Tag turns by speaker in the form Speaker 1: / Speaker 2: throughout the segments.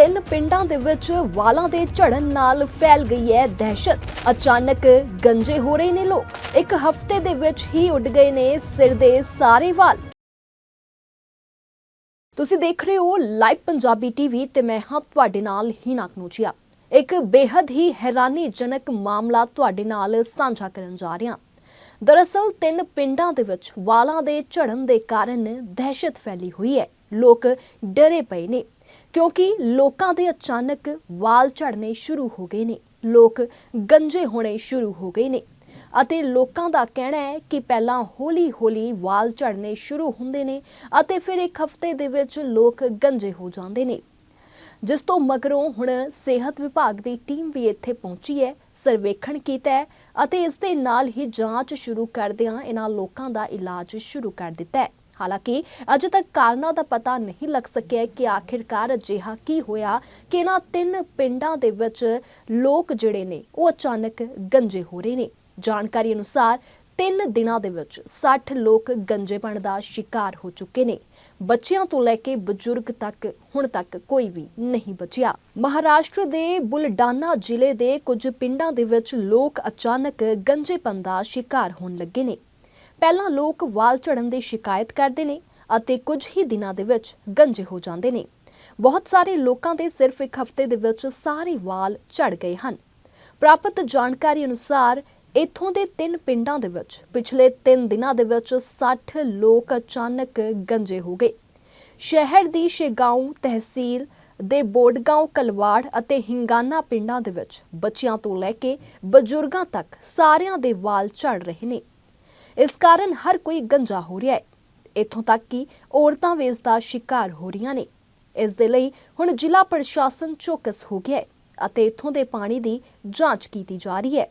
Speaker 1: ਤਿੰਨ ਪਿੰਡਾਂ ਦੇ ਵਿੱਚ ਵਾਲਾਂ ਦੇ ਝੜਨ ਨਾਲ ਫੈਲ ਗਈ ਹੈ ਦਹਿਸ਼ਤ। ਅਚਾਨਕ ਗੰਜੇ ਹੋ ਰਹੇ ਨੇ ਲੋਕ। ਇੱਕ ਹਫ਼ਤੇ ਦੇ ਵਿੱਚ ਹੀ ਉੱਡ ਗਏ ਨੇ ਸਿਰ ਦੇ ਸਾਰੇ ਵਾਲ। ਤੁਸੀਂ ਦੇਖ ਰਹੇ ਹੋ ਲਾਈਵ ਪੰਜਾਬੀ ਟੀਵੀ ਤੇ ਮੈਂ ਹਾਂ ਤੁਹਾਡੇ ਨਾਲ ਹੀਨਾ ਕਨੂਚੀਆ। ਇੱਕ ਬੇहद ਹੀ ਹੈਰਾਨੀਜਨਕ ਮਾਮਲਾ ਤੁਹਾਡੇ ਨਾਲ ਸਾਂਝਾ ਕਰਨ ਜਾ ਰਿਹਾ। ਦਰਅਸਲ ਤਿੰਨ ਪਿੰਡਾਂ ਦੇ ਵਿੱਚ ਵਾਲਾਂ ਦੇ ਝੜਨ ਦੇ ਕਾਰਨ ਦਹਿਸ਼ਤ ਫੈਲੀ ਹੋਈ ਹੈ। ਲੋਕ ਡਰੇ ਪਏ ਨੇ। ਕਿਉਂਕਿ ਲੋਕਾਂ ਦੇ ਅਚਾਨਕ ਵਾਲ ਝੜਨੇ ਸ਼ੁਰੂ ਹੋ ਗਏ ਨੇ, ਲੋਕ ਗੰਜੇ ਹੋਣੇ ਸ਼ੁਰੂ ਹੋ ਗਏ ਨੇ ਅਤੇ ਲੋਕਾਂ ਦਾ ਕਹਿਣਾ ਹੈ ਕਿ ਪਹਿਲਾਂ ਹੌਲੀ-ਹੌਲੀ ਵਾਲ ਝੜਨੇ ਸ਼ੁਰੂ ਹੁੰਦੇ ਨੇ ਅਤੇ ਫਿਰ ਇੱਕ ਹਫ਼ਤੇ ਦੇ ਵਿੱਚ ਲੋਕ ਗੰਜੇ ਹੋ ਜਾਂਦੇ ਨੇ। ਜਿਸ ਤੋਂ ਮਗਰੋਂ ਹੁਣ ਸਿਹਤ ਵਿਭਾਗ ਦੀ ਟੀਮ ਵੀ ਇੱਥੇ ਪਹੁੰਚੀ ਹੈ, ਸਰਵੇਖਣ ਕੀਤਾ ਹੈ ਅਤੇ ਇਸ ਦੇ ਨਾਲ ਹੀ ਜਾਂਚ ਸ਼ੁਰੂ ਕਰਦਿਆਂ ਇਹਨਾਂ ਲੋਕਾਂ ਦਾ ਇਲਾਜ ਸ਼ੁਰੂ ਕਰ ਦਿੱਤਾ ਹੈ। ਹਾਲਾਂਕਿ ਅਜੇ ਤੱਕ ਕਾਰਨਾਂ ਦਾ ਪਤਾ ਨਹੀਂ ਲੱਗ ਸਕਿਆ ਕਿ ਆਖਿਰਕਾਰ ਅਜਿਹਾ ਕੀ ਹੋਇਆ ਕਿ ਇਹਨਾਂ ਤਿੰਨ ਪਿੰਡਾਂ ਦੇ ਵਿੱਚ ਲੋਕ ਜਿਹੜੇ ਨੇ, ਉਹ ਅਚਾਨਕ ਗੰਜੇ ਹੋ ਰਹੇ ਨੇ। ਜਾਣਕਾਰੀ ਅਨੁਸਾਰ ਤਿੰਨ ਦਿਨਾਂ ਦੇ ਵਿੱਚ 60 ਲੋਕ ਗੰਜੇਪਣ ਦਾ ਸ਼ਿਕਾਰ ਹੋ ਚੁੱਕੇ ਨੇ। ਬੱਚਿਆਂ ਤੋਂ ਲੈ ਕੇ ਬਜ਼ੁਰਗ ਤੱਕ ਹੁਣ ਤੱਕ ਕੋਈ ਵੀ ਨਹੀਂ ਬਚਿਆ। ਮਹਾਰਾਸ਼ਟਰ ਦੇ ਬੁਲਡਾਨਾ ਜ਼ਿਲ੍ਹੇ ਦੇ ਕੁਝ ਪਿੰਡਾਂ ਦੇ ਵਿੱਚ ਲੋਕ ਅਚਾਨਕ ਗੰਜੇਪਣ ਦਾ ਸ਼ਿਕਾਰ ਹੋਣ ਲੱਗੇ ਨੇ। ਪਹਿਲਾਂ ਲੋਕ ਵਾਲ ਝੜਨ ਦੀ ਸ਼ਿਕਾਇਤ ਕਰਦੇ ਨੇ ਅਤੇ ਕੁਝ ਹੀ ਦਿਨਾਂ ਦੇ ਵਿੱਚ ਗੰਜੇ ਹੋ ਜਾਂਦੇ ਨੇ। ਬਹੁਤ ਸਾਰੇ ਲੋਕਾਂ ਦੇ ਸਿਰਫ ਇੱਕ ਹਫ਼ਤੇ ਦੇ ਵਿੱਚ ਸਾਰੇ ਵਾਲ ਝੜ ਗਏ ਹਨ। ਪ੍ਰਾਪਤ ਜਾਣਕਾਰੀ ਅਨੁਸਾਰ ਇੱਥੋਂ ਦੇ ਤਿੰਨ ਪਿੰਡਾਂ ਦੇ ਵਿੱਚ ਪਿਛਲੇ 3 ਦਿਨਾਂ ਦੇ ਵਿੱਚ 60 ਲੋਕ ਅਚਾਨਕ ਗੰਜੇ ਹੋ ਗਏ। ਸ਼ਹਿਰ ਦੀ ਸ਼ੇਗਾਉਂ ਤਹਿਸੀਲ ਦੇ ਬੋਡਗਾਉਂ, ਕਲਵਾੜ ਅਤੇ ਹਿੰਗਾਨਾ ਪਿੰਡਾਂ ਦੇ ਵਿੱਚ ਬੱਚਿਆਂ ਤੋਂ ਲੈ ਕੇ ਬਜ਼ੁਰਗਾਂ ਤੱਕ ਸਾਰਿਆਂ ਦੇ ਵਾਲ ਝੜ ਰਹੇ ਨੇ। ਇਸ ਕਾਰਨ ਹਰ ਕੋਈ ਗੰਜਾ ਹੋ ਰਿਹਾ ਹੈ। ਇੱਥੋਂ ਤੱਕ ਕਿ ਔਰਤਾਂ ਵੀ ਇਸ ਦਾ ਸ਼ਿਕਾਰ ਹੋ ਰਹੀਆਂ ਨੇ। ਇਸ ਦੇ ਲਈ ਹੁਣ ਜ਼ਿਲ੍ਹਾ ਪ੍ਰਸ਼ਾਸਨ ਚੌਕਸ ਹੋ ਗਿਆ ਹੈ ਅਤੇ ਇੱਥੋਂ ਦੇ ਪਾਣੀ ਦੀ ਜਾਂਚ ਕੀਤੀ ਜਾ ਰਹੀ ਹੈ।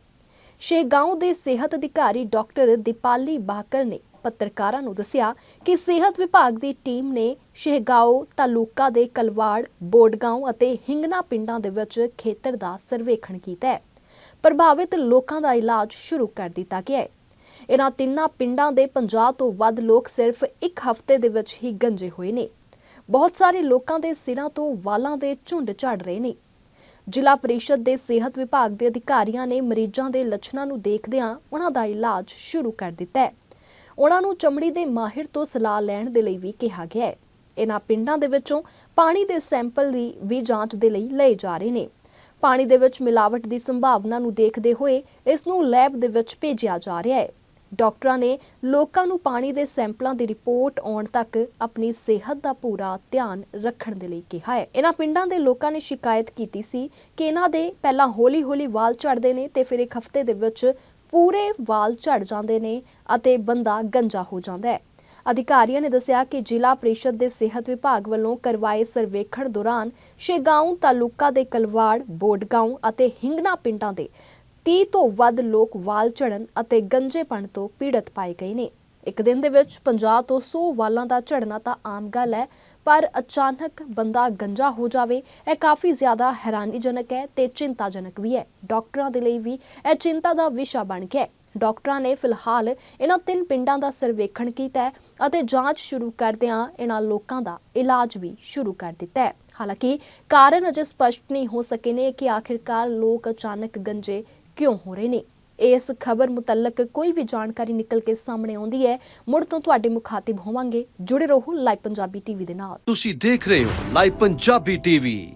Speaker 1: ਸ਼ੇਗਾਉਂ ਦੇ ਸਿਹਤ ਅਧਿਕਾਰੀ ਡਾਕਟਰ ਦੀਪਾਲੀ ਬਾਕਰ ਨੇ ਪੱਤਰਕਾਰਾਂ ਨੂੰ ਦੱਸਿਆ ਕਿ ਸਿਹਤ ਵਿਭਾਗ ਦੀ ਟੀਮ ਨੇ ਸ਼ਹਿਗਾਓ ਤਾਲੁਕਾ ਦੇ ਕਲਵਾੜ ਬੋਡਗਾਉਂ ਅਤੇ ਹਿੰਗਣਾ ਪਿੰਡਾਂ ਦੇ ਵਿੱਚ ਖੇਤਰ ਦਾ ਸਰਵੇਖਣ ਕੀਤਾ ਹੈ। ਪ੍ਰਭਾਵਿਤ ਲੋਕਾਂ ਦਾ ਇਲਾਜ ਸ਼ੁਰੂ ਕਰ ਦਿੱਤਾ ਗਿਆ ਹੈ। ਇਹਨਾਂ ਤਿੰਨਾਂ ਪਿੰਡਾਂ ਦੇ 50 ਤੋਂ ਵੱਧ ਲੋਕ ਸਿਰਫ ਇੱਕ ਹਫ਼ਤੇ ਦੇ ਵਿੱਚ ਹੀ ਗੰਜੇ ਹੋਏ ਨੇ। ਬਹੁਤ ਸਾਰੇ ਲੋਕਾਂ ਦੇ ਸਿਰਾਂ ਤੋਂ ਵਾਲਾਂ ਦੇ ਝੁੰਡ ਝੜ ਰਹੇ ਨੇ। ਜ਼ਿਲ੍ਹਾ ਪ੍ਰੀਸ਼ਦ ਦੇ ਸਿਹਤ ਵਿਭਾਗ ਦੇ ਅਧਿਕਾਰੀਆਂ ਨੇ ਮਰੀਜ਼ਾਂ ਦੇ ਲੱਛਣਾਂ ਨੂੰ ਦੇਖਦਿਆਂ ਉਹਨਾਂ ਦਾ ਇਲਾਜ ਸ਼ੁਰੂ ਕਰ ਦਿੱਤਾ ਹੈ। ਉਹਨਾਂ ਨੂੰ ਚਮੜੀ ਦੇ ਮਾਹਿਰ ਤੋਂ ਸਲਾਹ ਲੈਣ ਦੇ ਲਈ ਵੀ ਕਿਹਾ ਗਿਆ ਹੈ। ਇਹਨਾਂ ਪਿੰਡਾਂ ਦੇ ਵਿੱਚੋਂ ਪਾਣੀ ਦੇ ਸੈਂਪਲ ਦੀ ਵੀ ਜਾਂਚ ਦੇ ਲਈ ਲਏ ਜਾ ਰਹੇ ਨੇ। ਪਾਣੀ ਦੇ ਵਿੱਚ ਮਿਲਾਵਟ ਦੀ ਸੰਭਾਵਨਾ ਨੂੰ ਦੇਖਦੇ ਹੋਏ ਇਸ ਨੂੰ ਲੈਬ ਦੇ ਵਿੱਚ ਭੇਜਿਆ ਜਾ ਰਿਹਾ ਹੈ। ਡਾਕਟਰਾਂ ਨੇ ਲੋਕਾਂ ਨੂੰ ਪਾਣੀ ਦੇ ਸੈਂਪਲਾਂ ਦੀ ਰਿਪੋਰਟ ਆਉਣ ਤੱਕ ਆਪਣੀ ਸਿਹਤ ਦਾ ਪੂਰਾ ਧਿਆਨ ਰੱਖਣ ਦੇ ਲਈ ਕਿਹਾ ਹੈ। ਇਹਨਾਂ ਪਿੰਡਾਂ ਦੇ ਲੋਕਾਂ ਨੇ ਸ਼ਿਕਾਇਤ ਕੀਤੀ ਸੀ ਕਿ ਇਹਨਾਂ ਦੇ ਪਹਿਲਾਂ ਹੌਲੀ-ਹੌਲੀ ਵਾਲ ਝੜਦੇ ਨੇ ਤੇ ਫਿਰ ਇੱਕ ਹਫ਼ਤੇ ਦੇ ਵਿੱਚ ਪੂਰੇ ਵਾਲ ਝੜ ਜਾਂਦੇ ਨੇ ਅਤੇ ਬੰਦਾ ਗੰਜਾ ਹੋ ਜਾਂਦਾ ਹੈ। ਅਧਿਕਾਰੀਆਂ ਨੇ ਦੱਸਿਆ ਕਿ ਜ਼ਿਲ੍ਹਾ ਪ੍ਰੀਸ਼ਦ ਦੇ ਸਿਹਤ ਵਿਭਾਗ ਵੱਲੋਂ ਕਰਵਾਏ ਸਰਵੇਖਣ ਦੌਰਾਨ ਸ਼ੇਗਾਉਂ ਤਾਲੁਕਾ ਦੇ ਕਲਵਾੜ ਬੋਡਗਾਉਂ ਅਤੇ ਹਿੰਗਣਾ ਪਿੰਡਾਂ ਦੇ 30 ਤੋਂ ਵੱਧ ਲੋਕ ਵਾਲ ਝੜਨ ਅਤੇ ਗੰਜੇਪਣ ਤੋਂ ਪੀੜਤ ਪਾਏ ਗਏ ਨੇ। ਇੱਕ ਦਿਨ ਦੇ ਵਿੱਚ 50 ਤੋਂ 100 ਵਾਲਾਂ ਦਾ ਝੜਨਾ ਤਾਂ ਆਮ ਗੱਲ ਹੈ, ਪਰ ਅਚਾਨਕ ਬੰਦਾ ਗੰਜਾ ਹੋ ਜਾਵੇ, ਇਹ ਕਾਫੀ ਜ਼ਿਆਦਾ ਹੈਰਾਨੀਜਨਕ ਹੈ ਤੇ ਚਿੰਤਾਜਨਕ ਵੀ ਹੈ। ਡਾਕਟਰਾਂ ਦੇ ਲਈ ਵੀ ਇਹ ਚਿੰਤਾ ਦਾ ਵਿਸ਼ਾ ਬਣ ਗਿਆ ਹੈ। ਡਾਕਟਰਾਂ ਨੇ ਫਿਲਹਾਲ ਇਹਨਾਂ ਤਿੰਨ ਪਿੰਡਾਂ ਦਾ ਸਰਵੇਖਣ ਕੀਤਾ ਹੈ ਅਤੇ ਜਾਂਚ ਸ਼ੁਰੂ ਕਰਦਿਆਂ ਇਹਨਾਂ ਲੋਕਾਂ ਦਾ ਇਲਾਜ ਵੀ ਸ਼ੁਰੂ ਕਰ ਦਿੱਤਾ ਹੈ। ਹਾਲਾਂਕਿ ਕਾਰਨ ਅਜੇ ਸਪਸ਼ਟ ਨਹੀਂ ਹੋ ਸਕੇ ਨੇ ਕਿ ਆਖਿਰਕਾਰ ਲੋਕ ਅਚਾਨਕ ਗੰਜੇ ਕਿਉਂ ਹੋ ਰਹੇ ਨੇ? ਇਸ ਖਬਰ ਮੁਤਲਕ ਕੋਈ ਵੀ ਜਾਣਕਾਰੀ ਨਿਕਲ ਕੇ ਸਾਹਮਣੇ ਆਉਂਦੀ ਹੈ। ਮੁੜ ਤੋਂ ਤੁਹਾਡੇ ਮੁਖਾਤਿਬ ਹੋਵਾਂਗੇ। ਜੁੜੇ ਰਹੋ ਲਾਈਵ ਪੰਜਾਬੀ ਟੀਵੀ ਦੇ ਨਾਲ।
Speaker 2: ਤੁਸੀਂ ਦੇਖ ਰਹੇ ਹੋ ਲਾਈਵ ਪੰਜਾਬੀ ਟੀਵੀ।